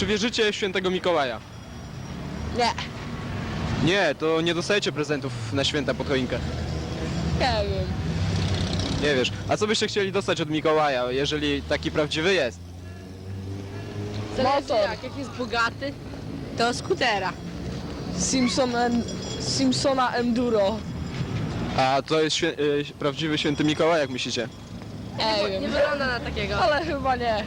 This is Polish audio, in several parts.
Czy wierzycie w świętego Mikołaja? Nie. Nie, to nie dostajecie prezentów na święta pod choinkę. Nie wiem. Nie wiesz. A co byście chcieli dostać od Mikołaja, jeżeli taki prawdziwy jest? Motor. jak, jak jest bogaty. To skutera. Simpson en, Simpsona Enduro. A to jest świę- y, prawdziwy święty Mikołaj, jak myślicie? Nie Nie wiem. wygląda na takiego. Ale chyba nie.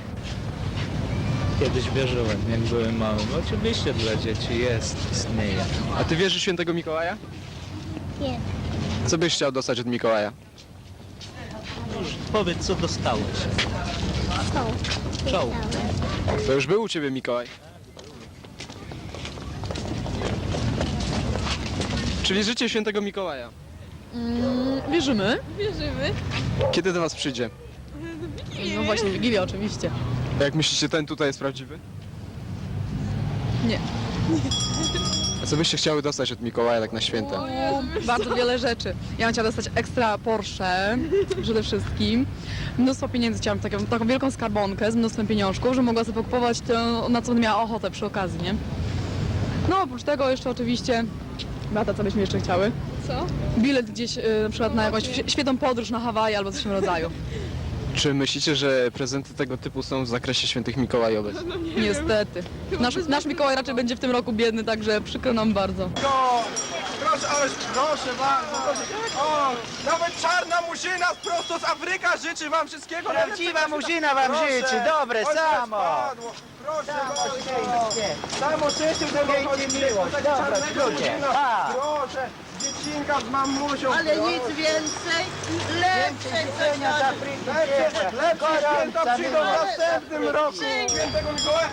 Kiedyś wierzyłem, jak byłem mały. Oczywiście dla dzieci jest, istnieje. A ty wierzysz w świętego Mikołaja? Nie. Co byś chciał dostać od Mikołaja? Już powiedz, co dostałeś. Są. Czoł. To już był u ciebie Mikołaj. Czy wierzycie w świętego Mikołaja? Wierzymy. Wierzymy. Kiedy do was przyjdzie? No właśnie, Wigilię oczywiście. A jak myślicie, ten tutaj jest prawdziwy? Nie. A co byście chciały dostać od Mikołaja tak na święta? Bardzo wiele rzeczy. Ja bym chciała dostać ekstra Porsche przede wszystkim. Mnóstwo pieniędzy chciałam, taką, taką wielką skarbonkę z mnóstwem pieniążków, że mogła sobie kupować to, na co będę miała ochotę przy okazji, nie? No oprócz tego jeszcze oczywiście, Beata, co byśmy jeszcze chciały? Co? Bilet gdzieś y, na przykład na jakąś świe- świetną podróż na Hawaje albo coś w tym rodzaju. Czy myślicie, że prezenty tego typu są w zakresie świętych Mikołajowych? Niestety. Nasz, nasz Mikołaj raczej będzie w tym roku biedny, także przykro nam bardzo. Proszę, ależ proszę bardzo, proszę. O, nawet czarna muzina prosto z Afryka życzy wam wszystkiego. Prawdziwa muzina wam życzy, dobre, Oj, samo. spadło. Proszę bardzo. Samo życzył tego Pięknie chodzi miłość, tak dobra, czarnego ludzie. muzina. A. Proszę, dziecinka z mamusią. Ale proszę. nic więcej, lepsze życzenia z coś Afryki Lepsze, lepsze święta przyjdą w następnym roku. Świętego Mikołaja.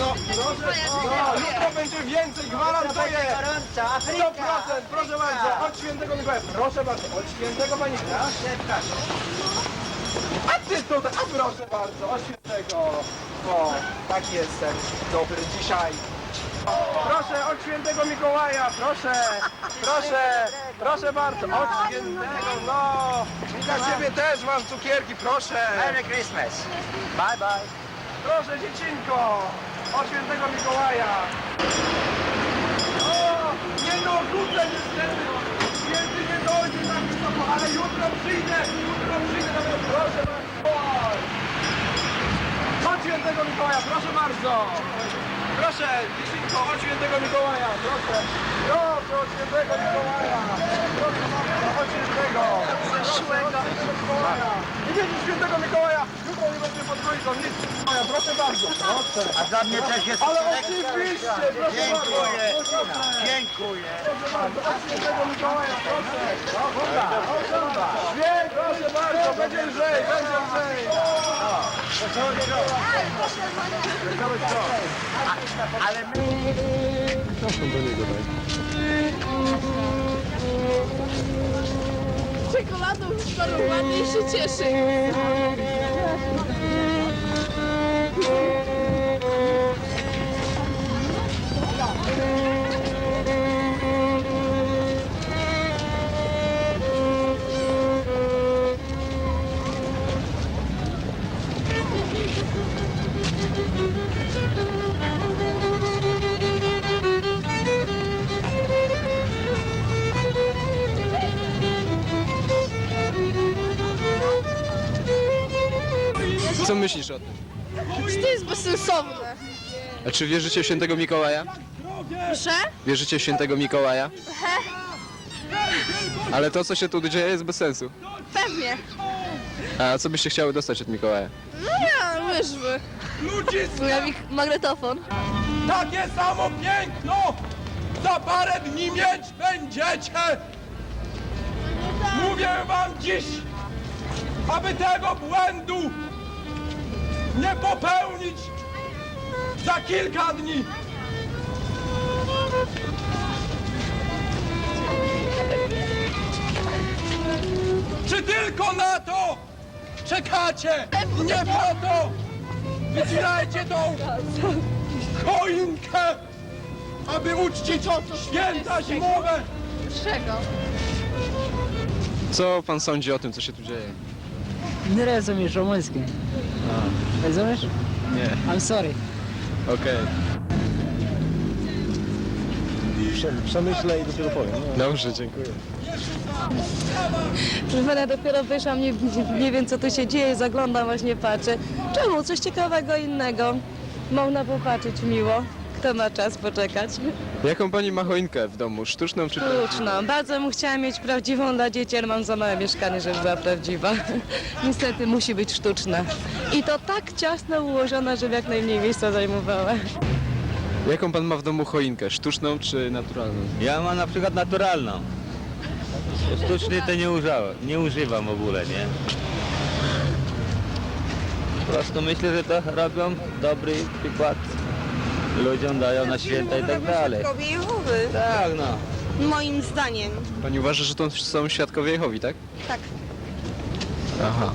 No, proszę. No, jutro będzie więcej, gwarantuję. Gorąca 100%, Afryka. proszę bardzo, od świętego Mikołaja, proszę bardzo, od świętego Pani A ty tutaj, a proszę bardzo, od świętego. O, tak jestem, dobry dzisiaj. Proszę, od świętego Mikołaja, proszę, proszę, proszę bardzo, od świętego, no. I dla ciebie też mam cukierki, proszę. Merry Christmas. Bye bye. Proszę dziecinko, od świętego Mikołaja. O, nie no, kurde niestety, święty nie dojdzie tak wysoko, ale jutro przyjdę, jutro przyjdę, no proszę bardzo. Od świętego Mikołaja, proszę bardzo. Proszę, dziecinko, od świętego Mikołaja, proszę. Proszę, od świętego Mikołaja. Proszę bardzo, od świętego. Proszę, od świętego Mikołaja. Nie wiecie świętego Mikołaja, jutro nie będzie pod trójką, nic proszę bardzo. Proszę. A dla mnie też jest Ale oczywiście, proszę Dziękuję. bardzo. Proszę. Dziękuję. Świętego Mikołaja, proszę. Nie, proszę bardzo, będzie lżej, będzie lżej. Ale my... Czekoladą sparowany i się cieszy. Co myślisz o tym? Czy to jest bezsensowne? A czy wierzycie w świętego Mikołaja? Proszę? Wierzycie w świętego Mikołaja? Ale to, co się tu dzieje, jest bez sensu. Pewnie. A co byście chciały dostać od Mikołaja? No nie, łyżwy. Ludziska, Magnetofon. takie samo piękno za parę dni mieć będziecie. Mówię wam dziś, aby tego błędu nie popełnić za kilka dni. Czy tylko na to czekacie? Nie po to wycinajcie tą choinkę, aby uczcić święta zimowe. Czego? Co pan sądzi o tym, co się tu dzieje? Nie rozumiesz rumuński. Rozumiesz? Nie. I'm sorry. Okej, Przemyślę i dopiero powiem. No. dobrze, dziękuję. Proszę pana, dopiero wyszłam, nie, nie wiem co tu się dzieje, zaglądam, właśnie patrzę. Czemu? Coś ciekawego innego. Można popatrzeć miło. Kto ma czas poczekać? Jaką pani ma choinkę w domu? Sztuczną czy Sztuczną. Bardzo bym chciała mieć prawdziwą dla dzieci, ale mam za małe mieszkanie, żeby była prawdziwa. Niestety musi być sztuczna. I to tak ciasno ułożona, żeby jak najmniej miejsca zajmowała. Jaką pan ma w domu choinkę? Sztuczną czy naturalną? Ja mam na przykład naturalną. Sztucznej to nie używam, nie używam w ogóle, nie? Po prostu myślę, że to robią dobry przykład ludziom, dają na święta i tak dalej. Jehowy, Tak, no. moim zdaniem. Pani uważa, że to są świadkowie Jehowi, tak? Tak. Aha.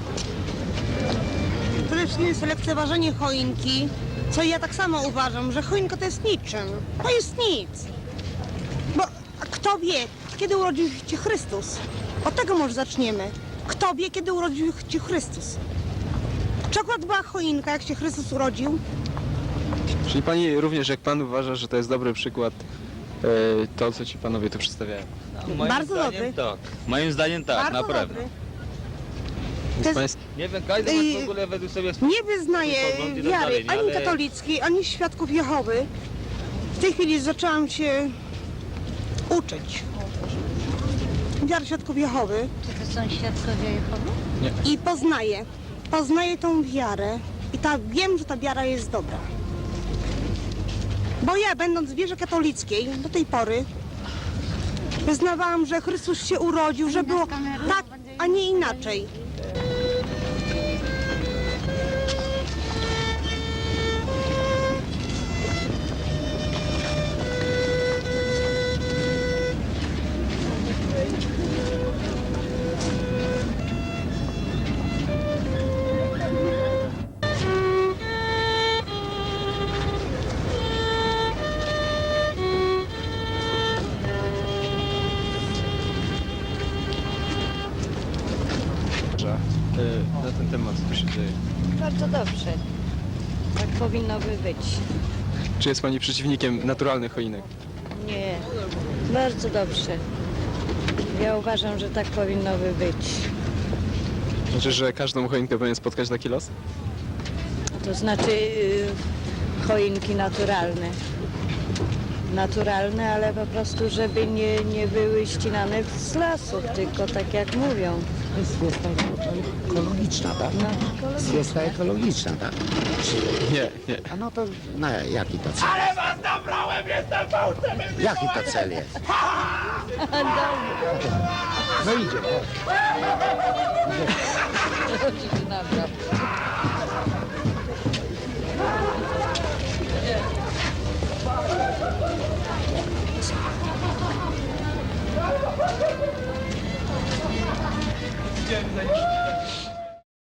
Przede wszystkim jest lekceważenie choinki, co ja tak samo uważam, że choinka to jest niczym. To jest nic. Bo kto wie, kiedy urodził się Chrystus? Od tego może zaczniemy. Kto wie, kiedy urodził się Chrystus? Czy akurat była choinka, jak się Chrystus urodził? Czyli pani również, jak pan uważa, że to jest dobry przykład e, to, co ci panowie tu przedstawiają? Moim Bardzo zdaniem dobry. Tak. Moim zdaniem tak, Bardzo naprawdę. dobry. Jest jest- państw... Nie wiem, każdy I- ma w ogóle według sobie Nie wyznaję Pogląd i tak wiary dalej, nie? ani Ale- katolickiej, ani świadków Jehowy. W tej chwili zaczęłam się uczyć wiary świadków Jehowy Czy to są świadkowie Jehowy? i poznaję. Poznaję tą wiarę i ta, wiem, że ta wiara jest dobra. Bo ja, będąc w wierze katolickiej do tej pory, wyznawałam, że Chrystus się urodził, że było tak, a nie inaczej. E, na ten temat, co tu się dzieje. Bardzo dobrze. Tak powinno by być. Czy jest pani przeciwnikiem naturalnych choinek? Nie, bardzo dobrze. Ja uważam, że tak powinno by być. Znaczy, że każdą choinkę powinien spotkać taki los? To znaczy y, choinki naturalne. Naturalne, ale po prostu, żeby nie, nie były ścinane z lasów, tylko tak jak mówią. Ekologiczna, tak? No, Jest ekologiczna, tak? Nie, nie. A no to na jaki to cel? Ale was nabrałem, jestem Jaki to cel jest? No idzie. Dobra.